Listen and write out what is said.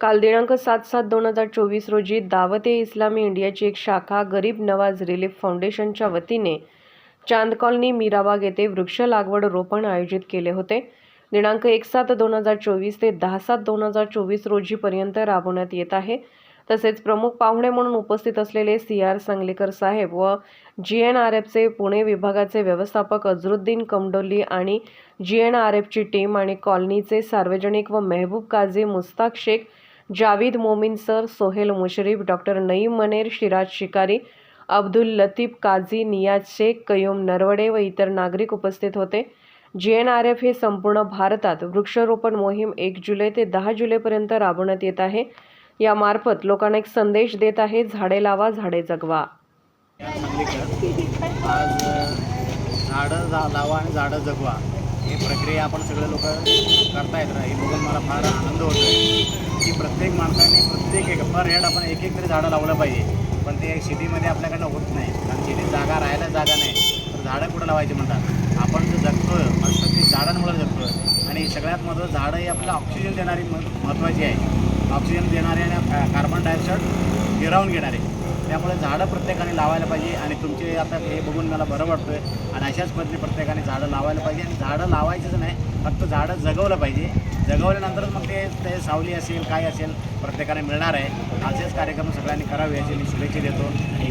काल दिनांक सात सात दोन हजार चोवीस रोजी दावत ए इस्लामी इंडियाची एक शाखा गरीब नवाज रिलीफ फाउंडेशनच्या वतीने चांद कॉलनी मीराबाग येथे वृक्ष लागवड रोपण आयोजित केले होते. दिनांक एक सात दोन हजार चोवीस ते दहा सात दोन हजार चोवीस रोजीपर्यंत राबवण्यात येत आहे. तसेच प्रमुख पाहुणे म्हणून उपस्थित असलेले सी आर सांगलीकर साहेब व जी एन आर एफचे पुणे विभागाचे व्यवस्थापक अझरुद्दीन कमडोली आणि जी एन आर एफची टीम आणि कॉलनीचे सार्वजनिक व मेहबूब काझी मुस्ताक शेख जावीद मोमीन सर सोहेल मुशरीफ डॉक्टर नईम मनेर शिराज शिकारी अब्दुल लतीफ काझी नियाज शेख कयूम नरवडे व इतर नागरिक उपस्थित होते. जे एन आर एफ हे संपूर्ण भारतात वृक्षारोपण मोहीम एक जुलै ते दहा जुलैपर्यंत राबवण्यात येत आहे. यामार्फत लोकांना एक संदेश देत आहे झाडे लावा झाडे जगवा. आज झाडं लावा आणि झाडं जगवा. ही प्रक्रिया आपण सगळे लोक करतायत ना हे बघून मला फार आनंद होतो आहे की प्रत्येक माणसाने प्रत्येक एक पर हेड आपण एक एक तरी झाडं लावलं पाहिजे. पण ते सिटीमध्ये आपल्याकडनं होत नाही. कारण सिटीत जागा राहायला जागा नाही. तर झाडं कुठं लावायची म्हणतात? आपण जे जगतो फक्त ते झाडांमुळे जगतो आणि सगळ्यात महत्त्वाचं झाडं ही आपल्याला ऑक्सिजन देणारी म महत्त्वाची आहे. ऑक्सिजन देणारे आणि कार्बन डायऑक्साईड हिरावून घेणारे. त्यामुळे झाडं प्रत्येकाने लावायला पाहिजे आणि तुमचे आता हे बघून मला बरं वाटतंय. आणि अशाच पद्धतीने प्रत्येकाने झाडं लावायला पाहिजे आणि झाडं लावायचंच नाही फक्त झाडं जगवलं पाहिजे. जगवल्यानंतरच मग ते ते सावली असेल काय असेल प्रत्येकाने मिळणार आहे. असेच कार्यक्रम सगळ्यांनी करावे याची मी शुभेच्छा देतो.